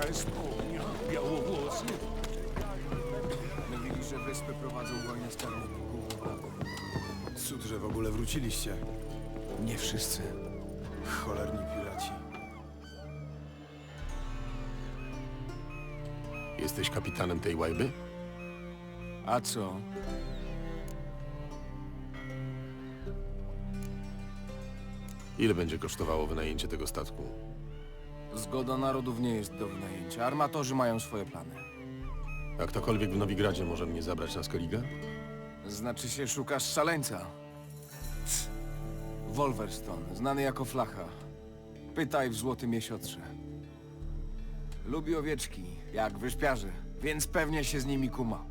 Estonia, białowłosy. Mówili, że wyspy prowadzą wojnę z czarnymi. Cud, że w ogóle wróciliście. Nie wszyscy. Cholerni piraci. Jesteś kapitanem tej łajby? A co? Ile będzie kosztowało wynajęcie tego statku? Zgoda narodów nie jest do wynajęcia. Armatorzy mają swoje plany. A ktokolwiek w Nowigradzie może mnie zabrać na Skellige? Znaczy się szukasz szaleńca. Wolverstone, znany jako Flacha. Pytaj w Złotym Jesiotrze. Lubi owieczki, jak wyśpiarze, więc pewnie się z nimi kuma.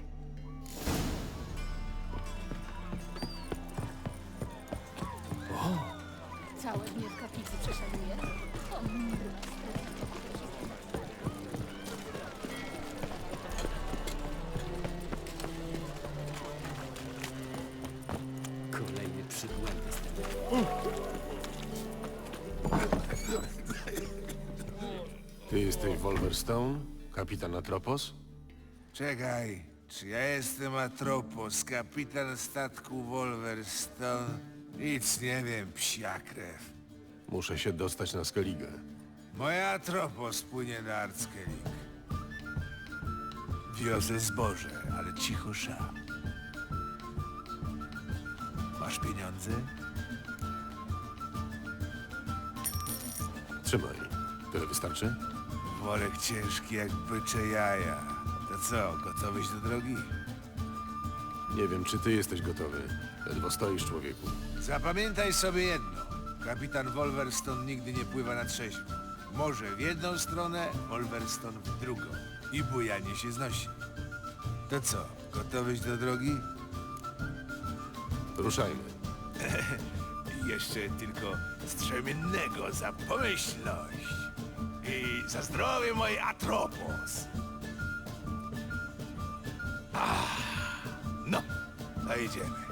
Kapitan Atropos? Czekaj, czy ja jestem Atropos, kapitan statku Wolverstone? Nic nie wiem, psia krew. Muszę się dostać na Skellige. Moja Atropos płynie na Arckelik. Wiozę zboże, ale cicho sza. Masz pieniądze? Trzymaj. Tyle wystarczy? Worek ciężki jak bycze jaja. To co, gotowyś do drogi? Nie wiem, czy ty jesteś gotowy. Ledwo stoisz, człowieku. Zapamiętaj sobie jedno. Kapitan Wolverstone nigdy nie pływa na trzeźwo. Może w jedną stronę, Wolverstone w drugą. I bujanie się znosi. To co, gotowyś do drogi? Ruszajmy. Jeszcze tylko strzemiennego za pomyślność. I za zdrowie mojej Atropos. Ah, no, to jedziemy.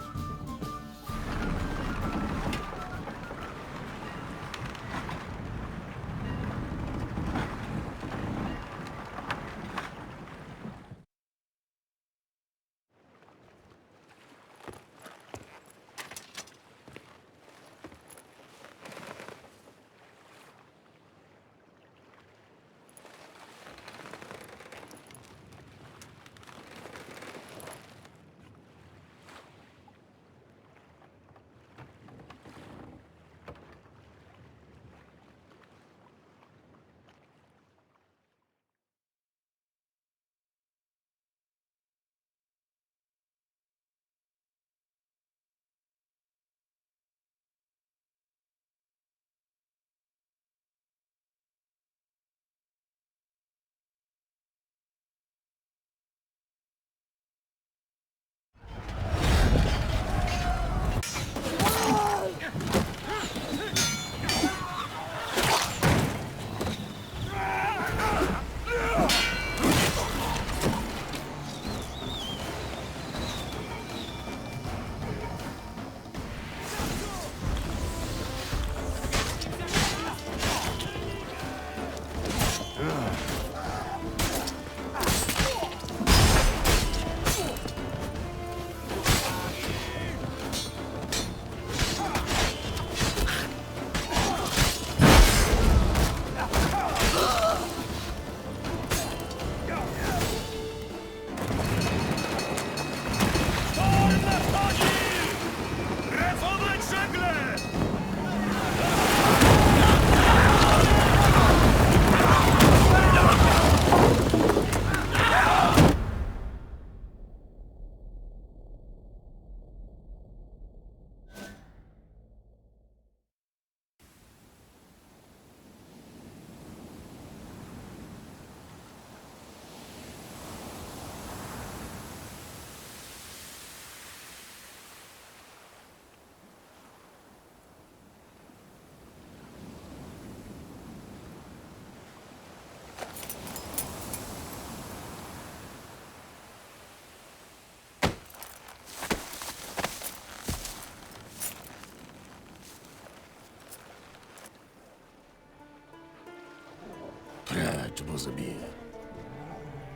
Czy was zabiję.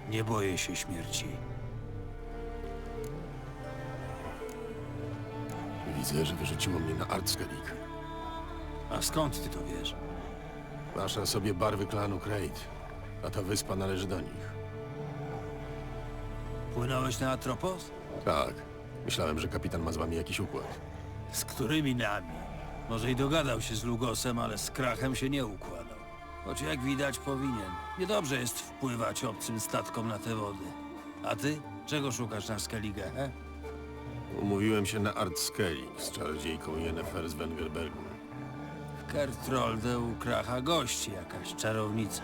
Nie boję się śmierci. Widzę, że wyrzuciło mnie na Artskelik. A skąd ty to wiesz? Masz na sobie barwy klanu Krayt, a ta wyspa należy do nich. Płynąłeś na Atropos? Tak. Myślałem, że kapitan ma z wami jakiś układ. Z którymi nami? Może i dogadał się z Lugosem, ale z Krachem się nie układał. Choć jak widać powinien. Niedobrze jest wpływać obcym statkom na te wody. A ty? Czego szukasz na Skellige, he? Umówiłem się na Artskelik z czarodziejką Yennefer z Wengerbergu. W Kertrolde u Kracha gości jakaś czarownica.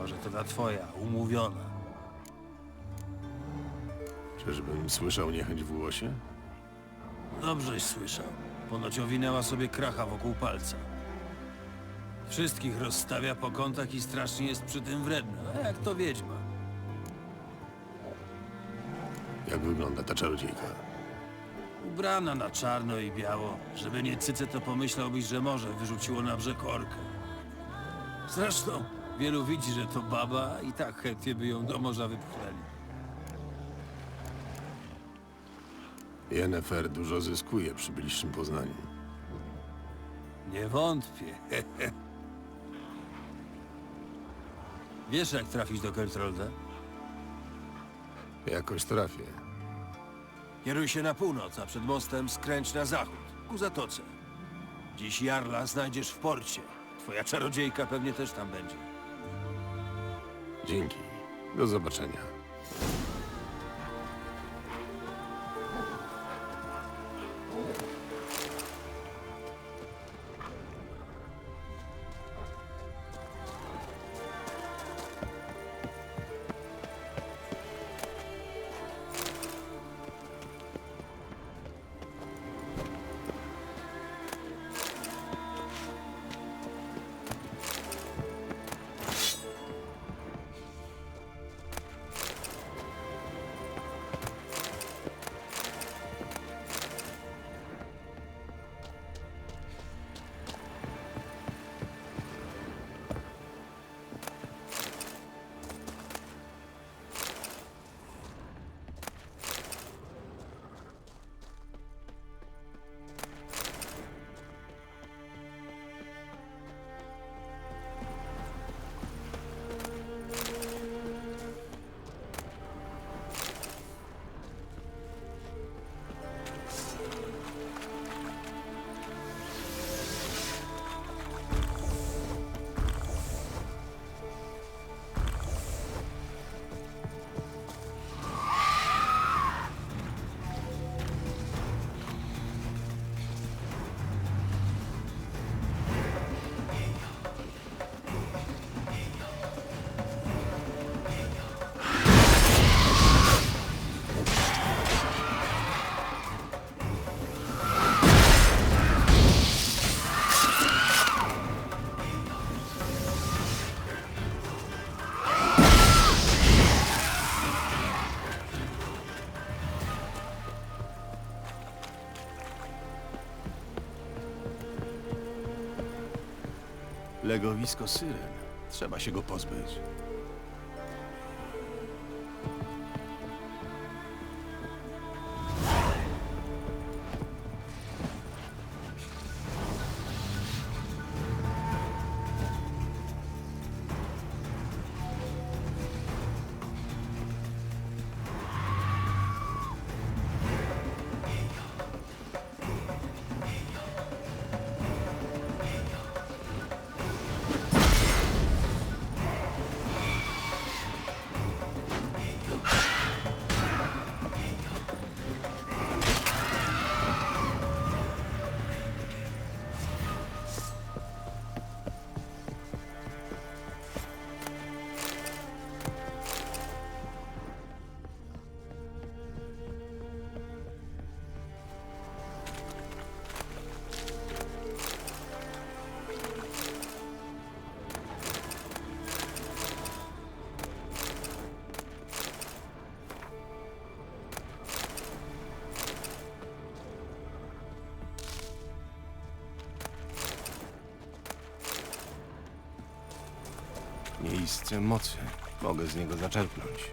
Może to ta twoja, umówiona. Czyżbym słyszał niechęć w głosie? Dobrześ słyszał. Ponoć owinęła sobie kracha wokół palca. Wszystkich rozstawia po kątach i strasznie jest przy tym wredna. A jak to wiedźma? Jak wygląda ta czarodziejka? Ubrana na czarno i biało. Żeby nie cyce, to pomyślałbyś, że morze wyrzuciło na brzeg orkę. Zresztą, wielu widzi, że to baba i tak chętnie by ją do morza wypchnęli. Yennefer dużo zyskuje przy bliższym poznaniu. Nie wątpię. Wiesz, jak trafić do Kertrolde? Jakoś trafię. Kieruj się na północ, a przed mostem skręć na zachód, ku zatoce. Dziś Jarla znajdziesz w porcie. Twoja czarodziejka pewnie też tam będzie. Dzięki. Do zobaczenia. Legowisko Syren. Trzeba się go pozbyć. Miejsce mocy. Mogę z niego zaczerpnąć.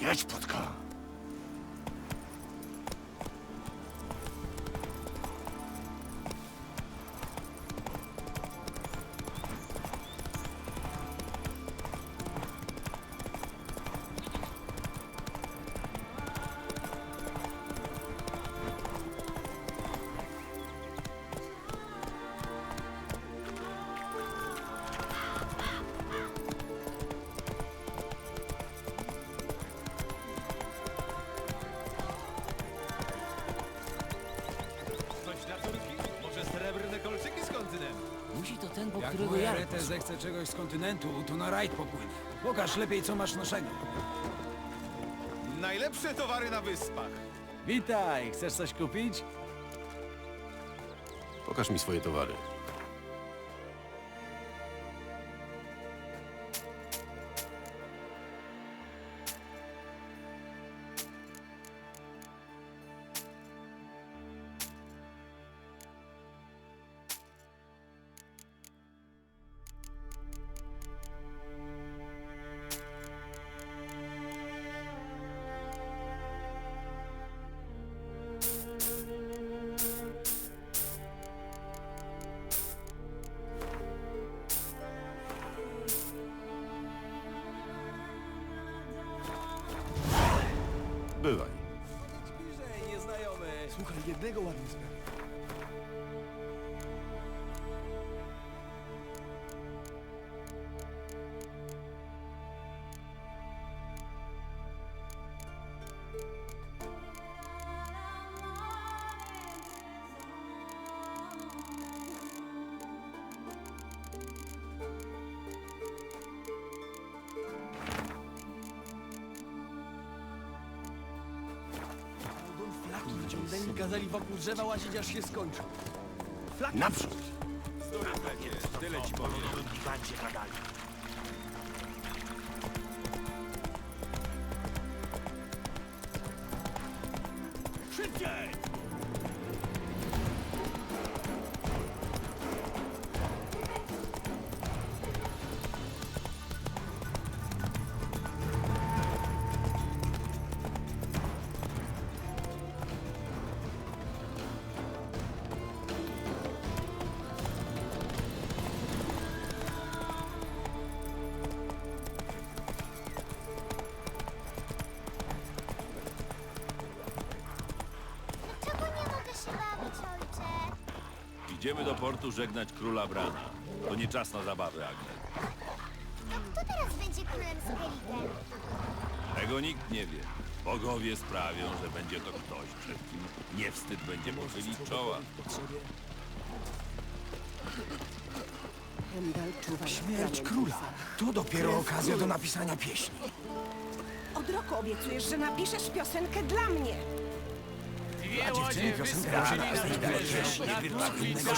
Geç Putka. Którego ja zechce czegoś z kontynentu, to na rajd popłynie. Pokaż lepiej, co masz naszego. Najlepsze towary na wyspach. Witaj, chcesz coś kupić? Pokaż mi swoje towary. Ciągnęli kazali wokół drzewa łazić, aż się skończył. Naprzód! Czego Idziemy do portu żegnać króla Brana. To nie czas na zabawy, Agnes. A kto teraz będzie królem Skelitem? Tego nikt nie wie. Bogowie sprawią, że będzie to ktoś, przed kim nie wstyd będzie pochylić czoła. Śmierć króla. To dopiero okazja do napisania pieśni. Od roku obiecujesz, że napiszesz piosenkę dla mnie. A dziewczyny piosenkę. Innego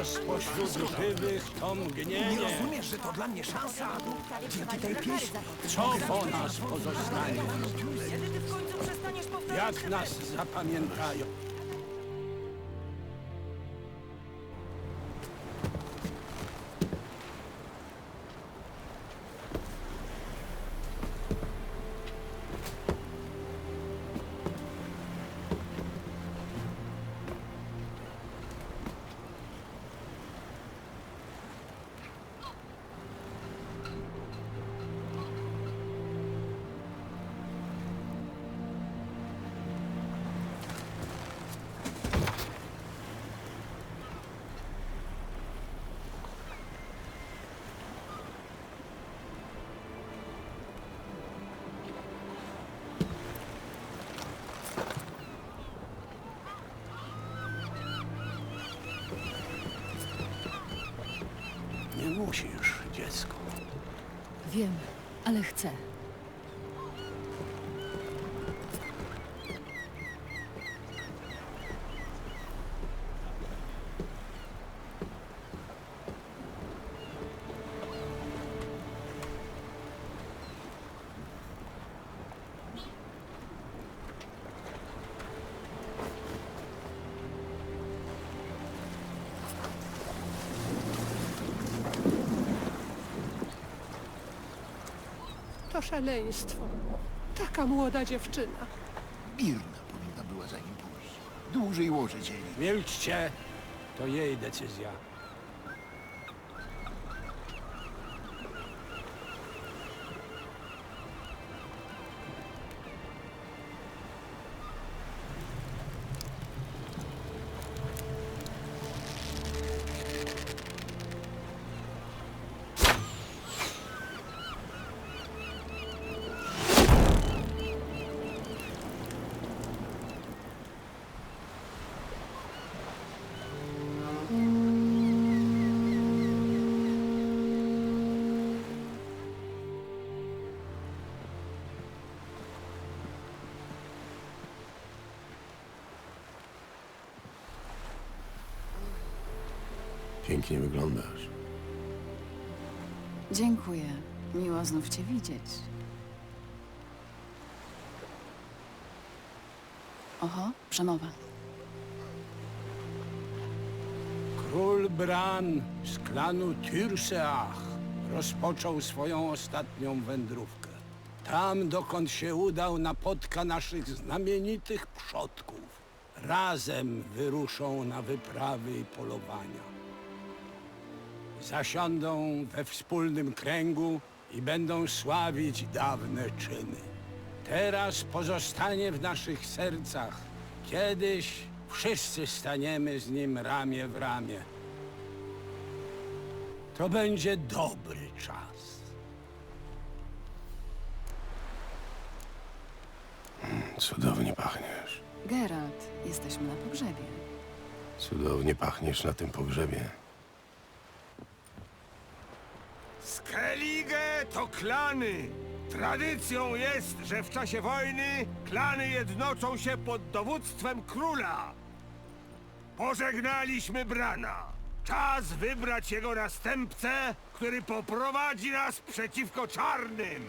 Aż pośród żywych to mgnienie. Nie rozumiesz, że to dla mnie szansa? Dzięki tej pieśni. Co po nas pozostanie? Kiedy ty w końcu przestaniesz powtarzać Jak nas zapamiętają? Wiem, ale chcę. To szaleństwo. Taka młoda dziewczyna. Birna powinna była za nim pójść. Dłużej łoże dzieli. Milczcie, to jej decyzja. Pięknie wyglądasz. Dziękuję. Miło znów cię widzieć. Oho, przemowa. Król Bran z klanu Tyrseach rozpoczął swoją ostatnią wędrówkę. Tam, dokąd się udał, napotka naszych znamienitych przodków. Razem wyruszą na wyprawy i polowania. Zasiądą we wspólnym kręgu i będą sławić dawne czyny. Teraz pozostanie w naszych sercach. Kiedyś wszyscy staniemy z nim ramię w ramię. To będzie dobry czas. Cudownie pachniesz. Geralt, jesteśmy na pogrzebie. Cudownie pachniesz na tym pogrzebie. Skellige to klany. Tradycją jest, że w czasie wojny klany jednoczą się pod dowództwem króla. Pożegnaliśmy Brana. Czas wybrać jego następcę, który poprowadzi nas przeciwko czarnym.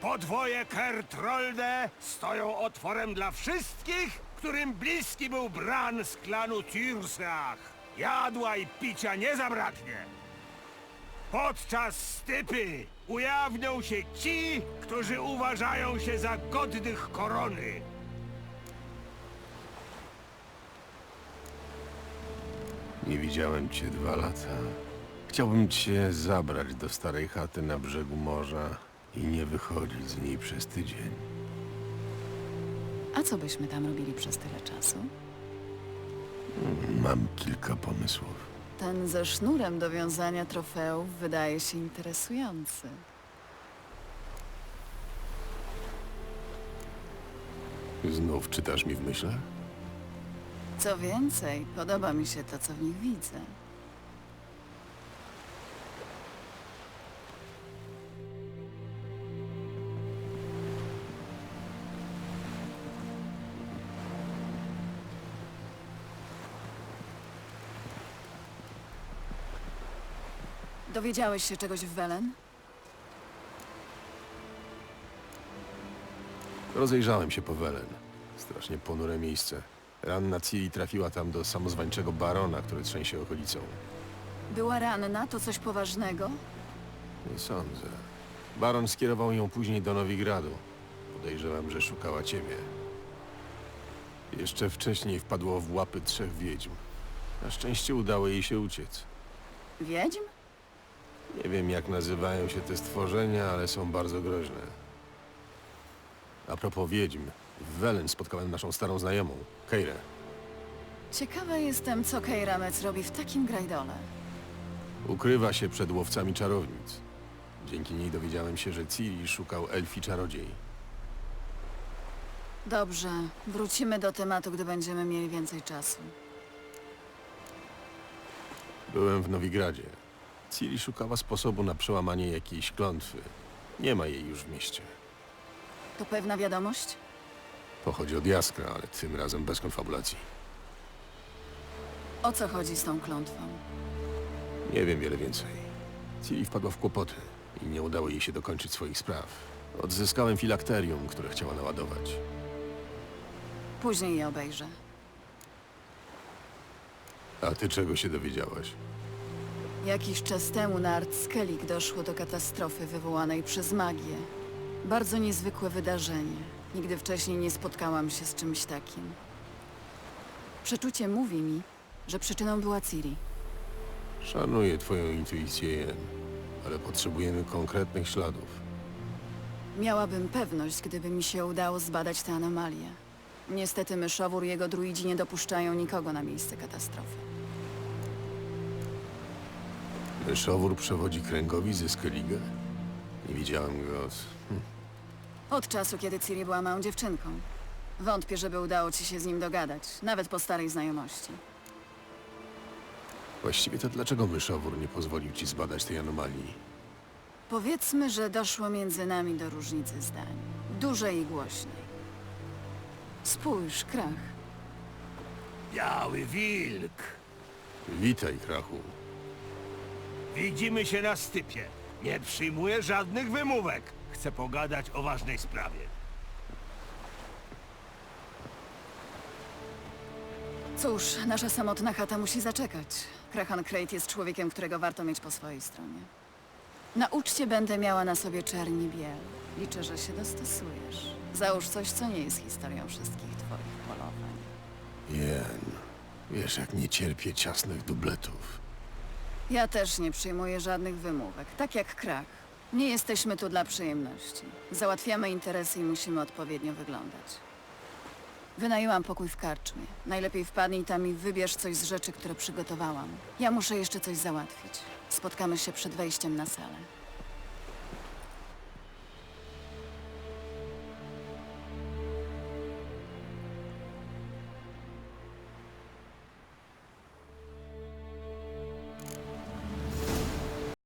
Podwoje Kertrolde stoją otworem dla wszystkich, którym bliski był Bran z klanu Tyrsach. Jadła i picia nie zabraknie. Podczas stypy ujawnią się ci, którzy uważają się za godnych korony. Nie widziałem cię dwa lata. Chciałbym cię zabrać do starej chaty na brzegu morza i nie wychodzić z niej przez tydzień. A co byśmy tam robili przez tyle czasu? Mam kilka pomysłów. Ten ze sznurem do wiązania trofeów wydaje się interesujący. Znów czytasz mi w myślach? Co więcej, podoba mi się to, co w nich widzę. Dowiedziałeś się czegoś w Welen? Rozejrzałem się po Welen. Strasznie ponure miejsce. Ranna Ciri trafiła tam do samozwańczego barona, który trzęsie okolicą. Była ranna, to coś poważnego? Nie sądzę. Baron skierował ją później do Nowigradu. Podejrzewam, że szukała ciebie. Jeszcze wcześniej wpadło w łapy trzech wiedźm. Na szczęście udało jej się uciec. Wiedźm? Nie wiem, jak nazywają się te stworzenia, ale są bardzo groźne. A propos wiedźm, w Welen spotkałem naszą starą znajomą, Keirę. Ciekawa jestem, co Kejramec robi w takim grajdole. Ukrywa się przed łowcami czarownic. Dzięki niej dowiedziałem się, że Ciri szukał elfi czarodziej. Dobrze, wrócimy do tematu, gdy będziemy mieli więcej czasu. Byłem w Nowigradzie. Ciri szukała sposobu na przełamanie jakiejś klątwy. Nie ma jej już w mieście. To pewna wiadomość? Pochodzi od Jaskra, ale tym razem bez konfabulacji. O co chodzi z tą klątwą? Nie wiem wiele więcej. Ciri wpadła w kłopoty i nie udało jej się dokończyć swoich spraw. Odzyskałem filakterium, które chciała naładować. Później je obejrzę. A ty czego się dowiedziałaś? Jakiś czas temu na Artskelik doszło do katastrofy wywołanej przez magię. Bardzo niezwykłe wydarzenie. Nigdy wcześniej nie spotkałam się z czymś takim. Przeczucie mówi mi, że przyczyną była Ciri. Szanuję twoją intuicję, Jen, ale potrzebujemy konkretnych śladów. Miałabym pewność, gdyby mi się udało zbadać tę anomalię. Niestety myszowór i jego druidzi nie dopuszczają nikogo na miejsce katastrofy. Myszowór przewodzi kręgowi ze Skellige? Nie widziałem go od... Od czasu, kiedy Ciri była małą dziewczynką. Wątpię, żeby udało ci się z nim dogadać, nawet po starej znajomości. Właściwie to dlaczego myszowór nie pozwolił ci zbadać tej anomalii? Powiedzmy, że doszło między nami do różnicy zdań. Dużej i głośnej. Spójrz, krach. Biały wilk. Witaj, Krachu. Widzimy się na stypie. Nie przyjmuję żadnych wymówek. Chcę pogadać o ważnej sprawie. Cóż, nasza samotna chata musi zaczekać. Krahan Crate jest człowiekiem, którego warto mieć po swojej stronie. Na uczcie będę miała na sobie czerni biel. Liczę, że się dostosujesz. Załóż coś, co nie jest historią wszystkich twoich polowań. Jen, wiesz jak nie cierpię ciasnych dubletów. Ja też nie przyjmuję żadnych wymówek, tak jak krach. Nie jesteśmy tu dla przyjemności. Załatwiamy interesy i musimy odpowiednio wyglądać. Wynajęłam pokój w karczmie. Najlepiej wpadnij tam i wybierz coś z rzeczy, które przygotowałam. Ja muszę jeszcze coś załatwić. Spotkamy się przed wejściem na salę.